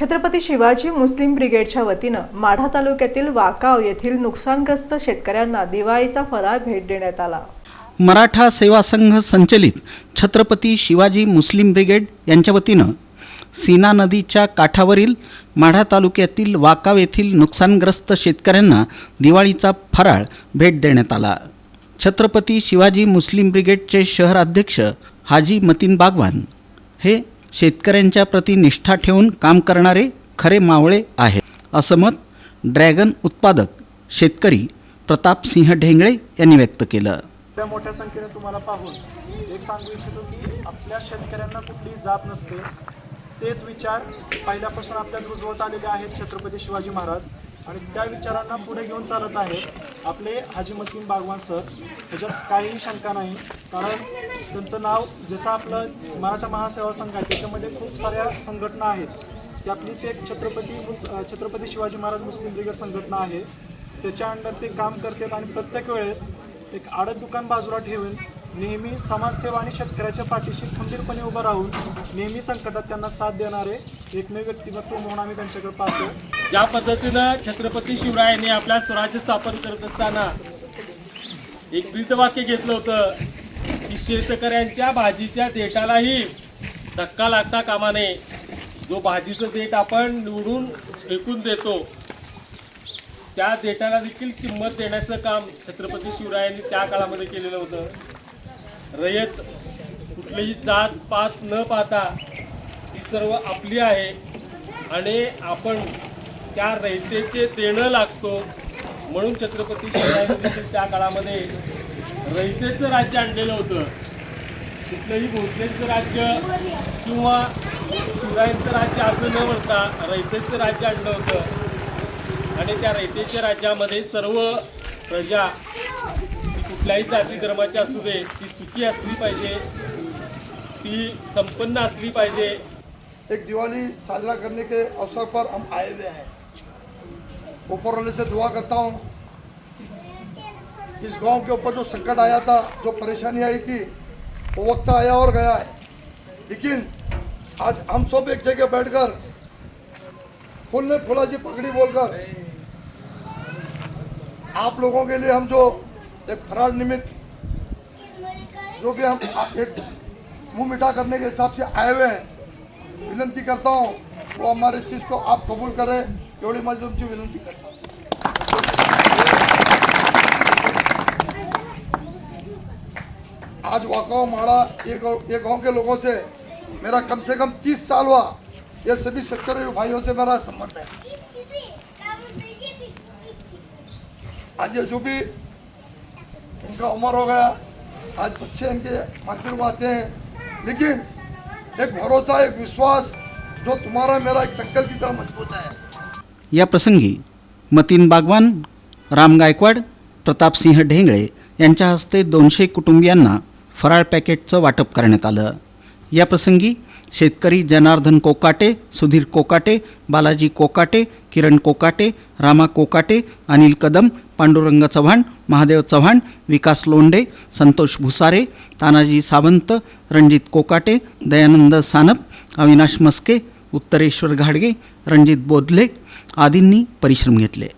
छत्रपती शिवाजी मुस्लिम ब्रिगेडच्या वतीनं माढा तालुक्यातील वाकाव येथील नुकसानग्रस्त शेतकऱ्यांना दिवाळीचा फराळ भेट देण्यात आला. मराठा सेवा संघ संचलित छत्रपती शिवाजी मुस्लिम ब्रिगेड यांच्या वतीनं सीना नदीच्या काठावरील माढा तालुक्यातील वाकाव येथील नुकसानग्रस्त शेतकऱ्यांना दिवाळीचा फराळ भेट देण्यात आला. छत्रपती शिवाजी मुस्लिम ब्रिगेडचे शहर अध्यक्ष हाजी मतीन बागवान हे शेतकऱ्यांच्या प्रती निष्ठा ठेवून काम करणारे खरे मावळे आहेत. असं मत ड्रॅगन उत्पादक शेतकरी प्रतापसिंह ढेंगळे यांनी व्यक्त केलं. त्या मोठ्या संख्येने तुम्हाला पाहून एक सांगू इच्छितो की आपल्या शेतकऱ्यांना कुठली जात नसते. तेच विचार पहिल्यापासून आपल्यात रुजवत आलेले आहेत छत्रपती शिवाजी महाराज. आणि त्या विचारांना पुढे घेऊन चालत आहेत आपले हाजी मकीम बागवान सर. त्याच्यात काहीही शंका नाही. कारण त्यांचं नाव जसं आपलं मराठा महासेवा संघ आहे त्याच्यामध्ये खूप साऱ्या संघटना आहेत. त्यातलीच एक छत्रपती छत्रपती शिवाजी महाराज मुस्लिम ब्रिगेड संघटना आहे. त्याच्या अंडर ते काम करतात आणि प्रत्येक वेळेस एक आडत दुकान बाजूला ठेवून नेहमी समाजसेवा आणि शेतकऱ्याच्या पाठीशी खंबीरपणे उभं राहून नेहमी संकटात त्यांना साथ देणारे एकमेव व्यक्तिमत्व म्हणून आम्ही त्यांच्याकडे पाहतो ज्या पद्धतीनं छत्रपती शिवरायांनी आपल्या स्वराज्य स्थापन करत असताना एक ब्रीदवाक्य घेतलं होतं की शेतकऱ्यांच्या भाजीच्या देठालाही धक्का लागता कामा नये जो भाजीचं देठ आपण निवडून फेकून देतो त्या देठाला देखील किंमत देण्याचं काम छत्रपती शिवरायांनी त्या काळामध्ये केलेलं होतं. रयत कुठलीही जात पात न पाहता ही सर्व आपली आहे. आणि आपण त्या रयतेचे देणं लागतो. म्हणून छत्रपती शिवाजी त्या काळामध्ये रयतेचं राज्य आणलेलं होतं. कुठलंही भोसलेचं राज्य किंवा शिवरायांचं राज्य असं न म्हणता रयतेचं राज्य आणलं होतं. आणि त्या रयतेच्या राज्यामध्ये सर्व प्रजा कुठल्याही जाती धर्माची असू दे ती सुखी असली पाहिजे, ती संपन्न असली पाहिजे. एक दिवाली साजरा करने के अवसर पर हम आए हुए हैं. ऊपर वाले से दुआ करता हूँ, इस गाँव के ऊपर जो संकट आया था, जो परेशानी आई थी, वो वक्त आया और गया है. लेकिन आज हम सब एक जगह बैठकर फुल ने फुला जी पकड़ी बोलकर आप लोगों के लिए हम जो एक फरार निमित्त जो भी हम एक मुँह मिठा करने के हिसाब से आए हुए हैं, विनंती करता हूँ, वो हमारे चीज़ को आप कबूल करें एवढी माझी तुमची विनंती करता हूँ। आज वाकाओ माड़ा ये गाँव के लोगों से मेरा कम से कम तीस साल हुआ। ये सभी शेतकरी भाइयों से मेरा संबंध है। आज ये जो भी उनका उम्र हो गया आज बच्चे इनके आखिर हैं। लेकिन एक भरोसा एक विश्वास जो तुम्हारा मेरा एक संकल्प की तरह मजबूत है। या प्रसंगी मतीन बागवान राम गायकवाड प्रतापसिंह ढेंगळे यांच्या हस्ते दोनशे कुटुंबियांना फराळ पॅकेटचं वाटप करण्यात आलं. या प्रसंगी शेतकरी जनार्दन कोकाटे सुधीर कोकाटे बालाजी कोकाटे किरण कोकाटे रामा कोकाटे अनिल कदम पांडुरंग चव्हाण महादेव चव्हाण विकास लोंढे संतोष भुसारे तानाजी सावंत रणजित कोकाटे दयानंद सानप अविनाश मस्के उत्तरेश्वर घाडगे रणजित बोधले आदींनी परिश्रम घेतले.